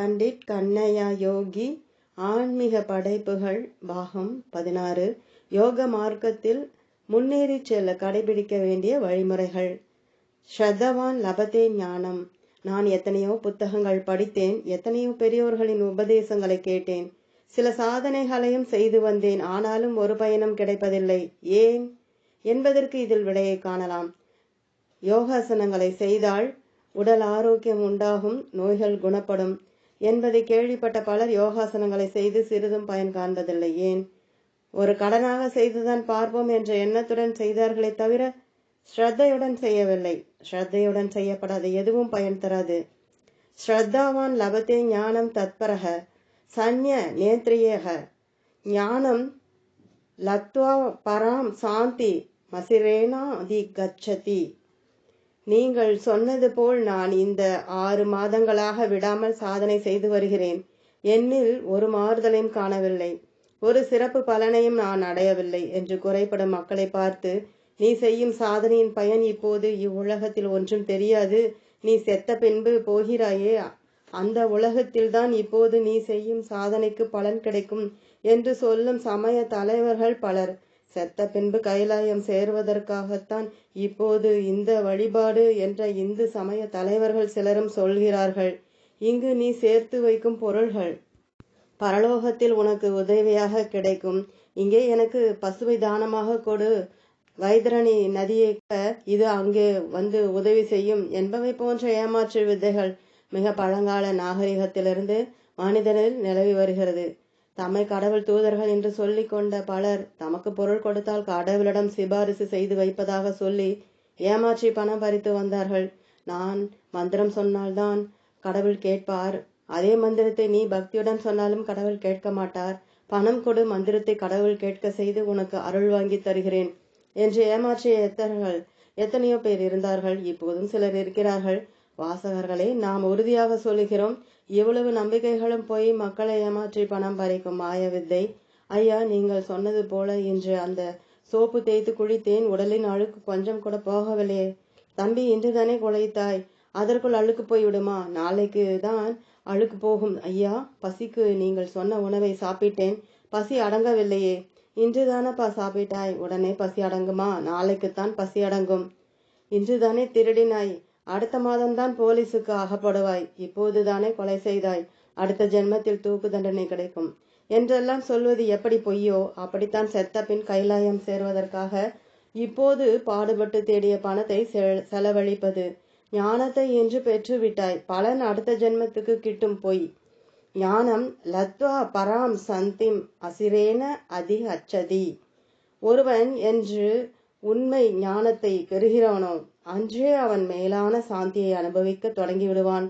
பண்டிட் கண்ணையா யோகி ஆன்மீக படைப்புகள் பாகம் பதினாறு யோக மார்க்கத்தில் முன்னேறி செல்ல கடைபிடிக்க வேண்டிய வழிமுறைகள். ஸ்ரத்தவான் லபத்தே ஞானம். நான் எத்தனையோ புத்தகங்கள் படித்தேன் எத்தனையோ பெரியோர்களின் உபதேசங்களை கேட்டேன். சில சாதனைகளையும் செய்து வந்தேன் ஆனாலும் ஒரு பயனும் கிடைப்பதில்லை. ஏன்? என்பதற்கு இதில் விடையை காணலாம். யோகாசனங்களை செய்தால் உடல் ஆரோக்கியம் உண்டாகும் நோய்கள் குணப்படும். என்பதை கேள்விப்பட்ட பலர் யோகாசனங்களை செய்து சிறிதும் பயன் காண்பதில்லை. ஏன்? ஒரு கடனாக செய்துதான் பார்ப்போம் என்ற எண்ணத்துடன் செய்தார்களே தவிர ஸ்ரத்தையுடன் செய்யவில்லை. ஸ்ரத்தையுடன் செய்யப்படாத எதுவும் பயன் தராது. ஸ்ரத்தாவான் லபத்தே ஞானம் தத்பரக சன்ய நேத்ரியக ஞானம் லத்வா பராம் சாந்தி மசிரேனா தி கச்சதி நீங்கள் சொன்னது போல் நான் இந்த ஆறு மாதங்களாக விடாமல் சாதனை செய்து வருகிறேன். என்னில் ஒரு மாறுதலையும் காணவில்லை. ஒரு சிறப்பு பலனையும் நான் அடையவில்லை என்று குறைப்படும் மக்களை பார்த்து நீ செய்யும் சாதனையின் பயன் இப்போது இவ்வுலகத்தில் ஒன்றும் தெரியாது. நீ செத்த பின்பு போகிறாயே. அந்த உலகத்தில்தான் இப்போது நீ செய்யும் சாதனைக்கு பலன் கிடைக்கும் என்று சொல்லும் சமய தலைவர்கள் பலர். செத்த பின்பு கைலாயம் சேர்வதற்காகத்தான் இப்போது இந்த வழிபாடு என்ற இந்து சமய தலைவர்கள் சிலரும் சொல்கிறார்கள். இங்கு நீ சேர்த்து வைக்கும் பொருள்கள். பரலோகத்தில் உனக்கு உதவியாக கிடைக்கும். இங்கே எனக்கு பசுவை தானமாக கொடு. வைதரணி நதியை இது அங்கே வந்து உதவி செய்யும் என்பவை போன்ற ஏமாற்று வித்தைகள் மிக பழங்கால நாகரிகத்திலிருந்து மனிதனில் நிலவி வருகிறது. தம்மை கடவுள் தூதர்கள் என்று சொல்லிக் கொண்ட பலர் தமக்கு பொருள் கொடுத்தால் கடவுளிடம் சிபாரிசு செய்து வைப்பதாக சொல்லி ஏமாற்றி பணம் பறித்து வந்தார்கள். நான் மந்திரம் சொன்னால்தான் கடவுள் கேட்பார். அதே மந்திரத்தை நீ பக்தியுடன் சொன்னாலும் கடவுள் கேட்க மாட்டார். பணம் கொடு மந்திரத்தை கடவுள் கேட்க செய்து உனக்கு அருள் வாங்கி தருகிறேன் என்று ஏமாற்றிய எத்தர்கள் எத்தனையோ பேர் இருந்தார்கள். இப்போதும் சிலர் இருக்கிறார்கள். வாசகர்களே நாம் உறுதியாக சொல்லுகிறோம் இவ்வளவு நம்பிக்கைகளும் போய் மக்களை ஏமாற்றி பணம் பறிக்கும் மாய வித்தை ஐயா நீங்கள் சொன்னது போல இன்று அந்த சோப்பு தேய்த்து குளித்தேன் உடலின் அழுக்கு கொஞ்சம் கூட போகவில்லையே தம்பி இன்று தானே குழைத்தாய் அதற்குள் அழுக்கு போய் விடுமா? நாளைக்கு தான் அழுக்கு போகும். ஐயா பசிக்கு நீங்கள் சொன்ன உணவை சாப்பிட்டேன். பசி அடங்கவில்லையே. இன்று தானப்பா சாப்பிட்டாய்? உடனே பசி அடங்குமா? நாளைக்குத்தான் பசி அடங்கும். இன்று தானே திருடினாய்? அடுத்த மாதம்தான் போலீஸுக்கு அகப்படுவாய். இப்போதுதானே கொலை செய்தாய். அடுத்த ஜென்மத்தில் தூக்கு தண்டனை கிடைக்கும். என்றெல்லாம் சொல்வது எப்படி பொய்யோ அப்படித்தான் செத்த பின் கைலாயம் சேர்வதற்காக இப்போது பாடுபட்டு தேடிய பணத்தை செலவழிப்பது. ஞானத்தை என்று பெற்றுவிட்டாய். பலன் அடுத்த ஜென்மத்துக்கு கிட்டும் பொய். ஞானம் லத்வா பராம் சந்திம் அசிரேன அதி அச்சதி. ஒருவன் என்று உண்மை ஞானத்தை பெறுகிறவனோ அன்றே அவன் மேலான சாந்தியை அனுபவிக்க தொடங்கிவிடுவான்.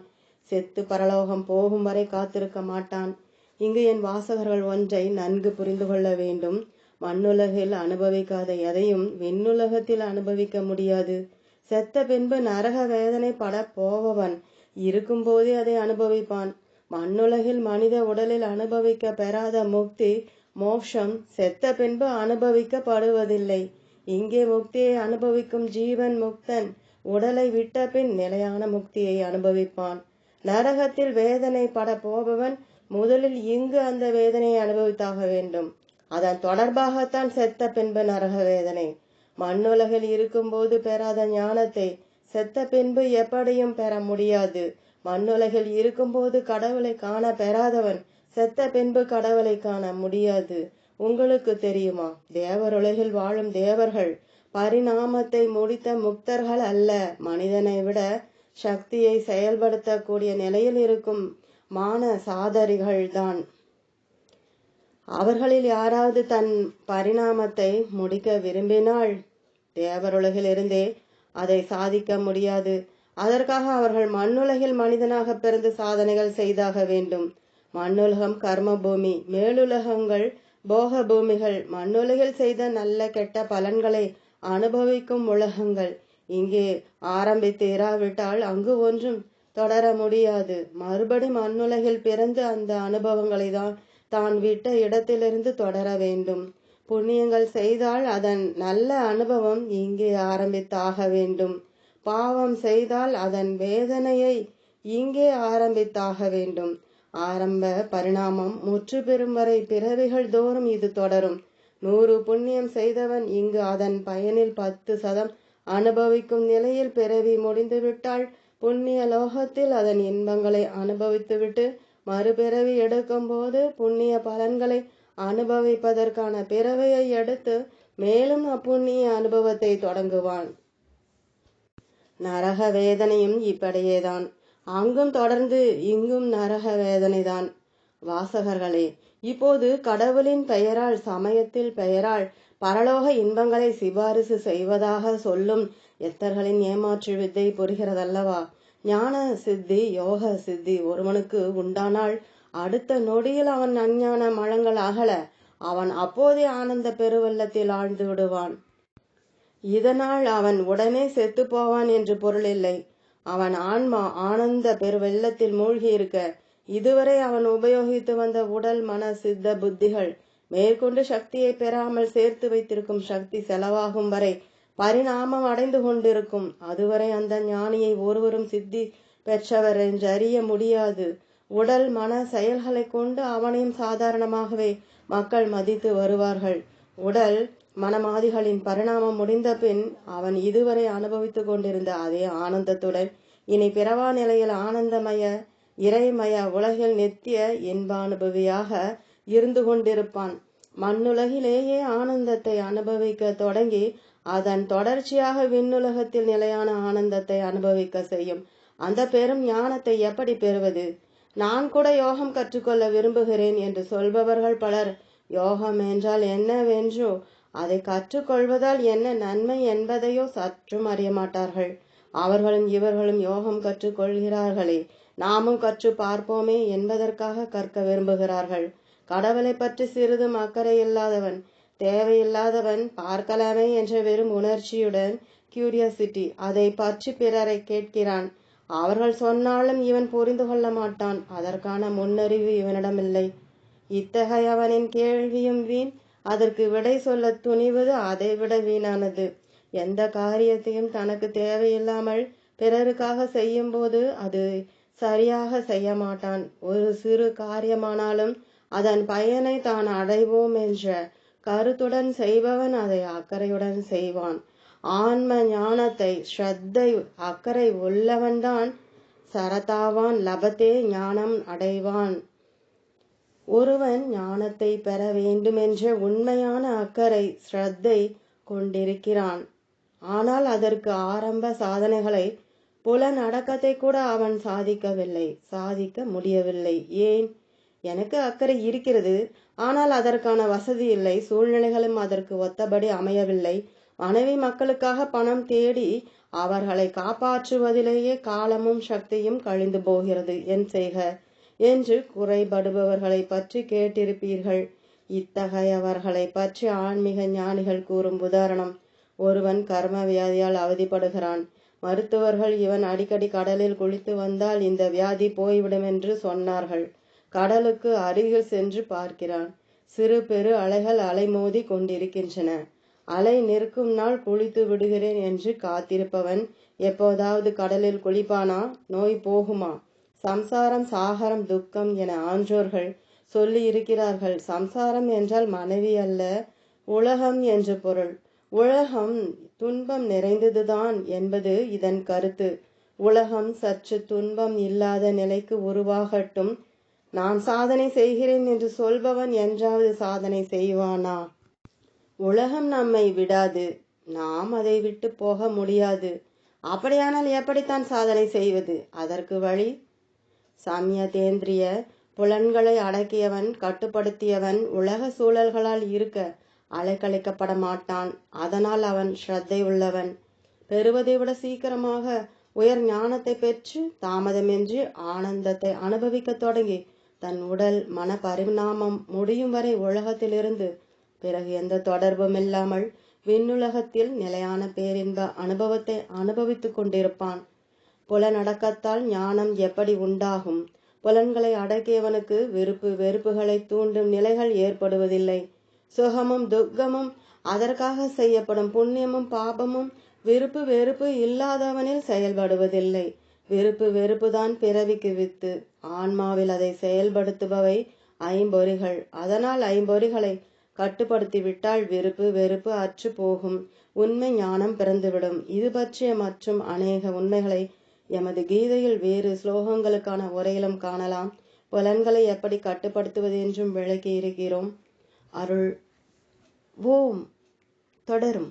செத்து பரலோகம் போகும் வரை காத்திருக்க மாட்டான். இங்கு என் வாசகர்கள் ஒன்றை நன்கு புரிந்து கொள்ள வேண்டும். மண்ணுலகில் அனுபவிக்காத எதையும் விண்ணுலகத்தில் அனுபவிக்க முடியாது. செத்த பின்பு நரக வேதனை பட போபவன். இருக்கும்போதே அதை அனுபவிப்பான். மண்ணுலகில் மனித உடலில் அனுபவிக்க பெறாத முக்தி மோட்சம் செத்த பின்பு அனுபவிக்கப்படுவதில்லை. இங்கே முக்தியை அனுபவிக்கும் ஜீவன் முக்தன். உடலை விட்ட பின் நிலையான முக்தியை அனுபவிப்பான். நரகத்தில் வேதனை பட போபவன் முதலில் இங்கு அந்த வேதனையை அனுபவித்தாக வேண்டும். அதன் தொடர்பாகத்தான் செத்த பின்பு நரக வேதனை. மண்ணுலகில் இருக்கும்போது பெறாத ஞானத்தை செத்த பின்பு எப்படியும் பெற முடியாது. மண்ணுலகில் இருக்கும்போது கடவுளை காண பெறாதவன் செத்த பின்பு கடவுளை காண முடியாது. உங்களுக்கு தெரியுமா? தேவருலகில் வாழும் தேவர்கள் பரிணாமத்தை முடித்த முக்தர்கள் அல்ல. மனிதனை விட சக்தியை செயல்படுத்தக்கூடிய நிலையில் இருக்கும் மான சாதரிகள் தான். அவர்களில் யாராவது தன் பரிணாமத்தை முடிக்க விரும்பினால் தேவருலகிலிருந்தே அதை சாதிக்க முடியாது. அதற்காக அவர்கள் மண்ணுலகில் மனிதனாக பிறந்து சாதனைகள் செய்தாக வேண்டும். மண்ணுலகம் கர்ம பூமி மேலுலகங்கள் போக பூமிகள் மண்ணுலகில் செய்த நல்ல கெட்ட பலன்களை அனுபவிக்கும் உலகங்கள். இங்கே ஆரம்பித்து இராவிட்டால் அங்கு ஒன்றும் தொடர முடியாது. மறுபடி மண்ணுலகில் பிறந்து அந்த அனுபவங்களை தான் தான் விட்ட இடத்திலிருந்து தொடர வேண்டும். புண்ணியங்கள் செய்தால் அதன் நல்ல அனுபவம் இங்கே ஆரம்பித்தாக வேண்டும். பாவம் செய்தால் அதன் வேதனையை இங்கே ஆரம்பித்தாக வேண்டும். ஆரம்ப பரிணாமம் முற்று பெறும் வரை பிறவிகள் தோறும் இது தொடரும். நூறு புண்ணியம் செய்தவன் இங்கு அதன் பயனில் பத்து சதம் அனுபவிக்கும் நிலையில் பிறவி முடிந்துவிட்டால் புண்ணிய லோகத்தில் அதன் இன்பங்களை அனுபவித்துவிட்டு மறுபிறவி எடுக்கும் போது புண்ணிய பலன்களை அனுபவிப்பதற்கான பிறவையை எடுத்து மேலும் அப்புண்ணிய அனுபவத்தை தொடங்குவான். நரக வேதனையும் இப்படியேதான். அங்கும் தொடர்ந்து இங்கும் நரக வேதனைதான். வாசகர்களே இப்போது கடவுளின் பெயரால் சமயத்தில் பெயரால் பரலோக இன்பங்களை சிபாரிசு செய்வதாக சொல்லும் எத்தர்களின் ஏமாற்று வித்தை புரிகிறதல்லவா? ஞான சித்தி யோக சித்தி ஒருவனுக்கு உண்டானால் அடுத்த நொடியில் அவன் அஞ்ஞான மழங்கள் அகல அவன் அப்போதே ஆனந்த பெருவெள்ளத்தில் ஆழ்ந்து விடுவான். இதனால் அவன் உடனே செத்து போவான் என்று பொருள் இல்லை. அவன் ஆன்மா ஆனந்த பெருவெள்ளத்தில் மூழ்கி இருக்க இதுவரை அவன் உபயோகித்து வந்த உடல் மன சித்த புத்திகள் மேற்கொண்டு சக்தியை பெறாமல் சேர்த்து வைத்திருக்கும் சக்தி செலவாகும் வரை பரிணாமம் அடைந்து கொண்டிருக்கும். அதுவரை அந்த ஞானியை ஒருவரும் சித்தி பெற்றவர் என்று அறிய முடியாது. உடல் மன செயல்களை கொண்டு அவனையும் சாதாரணமாகவே மக்கள் மதித்து வருவார்கள். உடல் மனமாதிகளின் பரிணாமம் முடிந்த பின் அவன் இதுவரை அனுபவித்துக் கொண்டிருந்த அதே ஆனந்தத்துடன் இனி பிறவா நிலையில் ஆனந்தமய இறைமய உலகில் நித்திய இன்பானுபவியாக இருந்து கொண்டிருப்பான். மண்ணுலகிலேயே ஆனந்தத்தை அனுபவிக்க தொடங்கி அதன் தொடர்ச்சியாக விண்ணுலகத்தில் நிலையான ஆனந்தத்தை அனுபவிக்க செய்யும் அந்த பெரும் ஞானத்தை எப்படி பெறுவது? நான் கூட யோகம் கற்றுக்கொள்ள விரும்புகிறேன் என்று சொல்பவர்கள் பலர் யோகம் என்றால் என்னவென்றோ அதை கற்றுக்கொள்வதால் என்ன நன்மை என்பதையோ சற்றும் அறிய மாட்டார்கள் அவர்களும் இவர்களும் யோகம் கற்றுக்கொள்கிறார்களே நாமும் கற்று பார்ப்போமே என்பதற்காக கற்க விரும்புகிறார்கள். கடவுளை பற்றி சிறிதும் அக்கறை இல்லாதவன் தேவையில்லாதவன் பார்க்கலாமே என்ற வெறும் உணர்ச்சியுடன் கியூரியாசிட்டி அதை பற்றி பிறரை கேட்கிறான். அவர்கள் சொன்னாலும் இவன் புரிந்து கொள்ள மாட்டான். அதற்கான முன்னறிவு இவனிடமில்லை. இத்தகையவனின் கேள்வியும் வீண் அதற்கு விடை சொல்ல துணிவது அதைவிட வீணானது. எந்த காரியத்தையும் தனக்கு தேவையில்லாமல் பிறருக்காக செய்யும் போது அது சரியாக செய்ய மாட்டான் ஒரு சிறு காரியமானாலும் அதன் பயனை தான் அடைவோம் என்ற கருத்துடன் செய்பவன் அதை அக்கறையுடன் செய்வான். ஆன்ம ஞானத்தை ஸ்ரத்தை அக்கறை உள்ளவன்தான் சரதாவான் லபத்தே ஞானம் அடைவான். ஒருவன் ஞானத்தை பெற வேண்டுமென்ற உண்மையான அக்கறை ஸ்ரத்தை கொண்டிருக்கிறான். ஆனால் அதற்கு ஆரம்ப சாதனைகளை புலனடக்கத்தை கூட அவன் சாதிக்கவில்லை சாதிக்க முடியவில்லை. ஏன்? எனக்கு அக்கறை இருக்கிறது. ஆனால் அதற்கான வசதி இல்லை. சூழ்நிலைகளும் அதற்கு ஒத்தபடி அமையவில்லை. மனைவி மக்களுக்காக பணம் தேடி அவர்களை காப்பாற்றுவதிலேயே காலமும் சக்தியும் கழிந்து போகிறது. என் செய்க என்று குறைபடுபவர்களை பற்றி கேட்டிருப்பீர்கள். இத்தகையவர்களை பற்றி ஆன்மீக ஞானிகள் கூறும் உதாரணம் ஒருவன் கர்ம வியாதியால் அவதிப்படுகிறான். மருத்துவர்கள் இவன் அடிக்கடி கடலில் குளித்து வந்தால் இந்த வியாதி போய்விடும் என்று சொன்னார்கள். கடலுக்கு அருகில் சென்று பார்க்கிறான். சிறு பெரு அலைகள் அலைமோதி கொண்டிருக்கின்றன. அலை நிற்கும் நாள் குளித்து விடுகிறேன் என்று காத்திருப்பவன் எப்போதாவது கடலில் குளிப்பானா? நோய் போகுமா? சம்சாரம் சாகரம் துக்கம் என ஆன்றோர்கள் சொல்லி இருக்கிறார்கள் சம்சாரம் என்றால் மனைவி அல்ல உலகம் என்று பொருள். உலகம் துன்பம் நிறைந்ததுதான் என்பது இதன் கருத்து. உலகம் சற்று துன்பம் இல்லாத நிலைக்கு உருவாகட்டும். நான் சாதனை செய்கிறேன் என்று சொல்பவன் என்றாவது சாதனை செய்வானா? உலகம் நம்மை விடாது. நாம் அதை விட்டு போக முடியாது. அப்படியானால் எப்படித்தான் சாதனை செய்வது? அதற்கு வழி சம்யதேந்திரிய புலன்களை அடக்கியவன் கட்டுப்படுத்தியவன் உலக சூழல்களால் இருக்க அலைக்கழிக்கப்பட மாட்டான். அதனால் அவன் ஸ்ரத்தை உள்ளவன். பெறுவதை விட சீக்கிரமாக உயர் ஞானத்தை பெற்று தாமதமின்றி ஆனந்தத்தை அனுபவிக்க தொடங்கி தன் உடல் மன பரிணாமம் முடியும் வரை உலகத்திலிருந்து பிறகு எந்த தொடர்பும் இல்லாமல் விண்ணுலகத்தில் நிலையான பேரின்ப அனுபவத்தை அனுபவித்துக் கொண்டிருப்பான். புலனடக்கத்தால் ஞானம் எப்படி உண்டாகும்? புலன்களை அடக்கியவனுக்கு வெறுப்பு வெறுப்புகளை தூண்டும் நிலைகள் ஏற்படுவதில்லை. சுகமும் துக்கமும் அதற்காக செய்யப்படும் புண்ணியமும் பாபமும் விருப்பு வெறுப்பு இல்லாதவனில் செயல்படுவதில்லை. விருப்பு வெறுப்புதான் பிறவிக்கு வித்து. ஆன்மாவில் அதை செயல்படுத்துபவை ஐம்பொறிகள். அதனால் ஐம்பொறிகளை கட்டுப்படுத்தி விட்டால் விருப்பு வெறுப்பு அற்று போகும் உண்மை ஞானம் பிறந்துவிடும். இது பற்றிய மற்றும் அநேக உண்மைகளை எமது கீதையில் வேறு ஸ்லோகங்களுக்கான உரையிலும் காணலாம். புலன்களை எப்படி கட்டுப்படுத்துவது என்றும் விளக்கி இருக்கிறோம் அருள். ஓம். தொடரும்.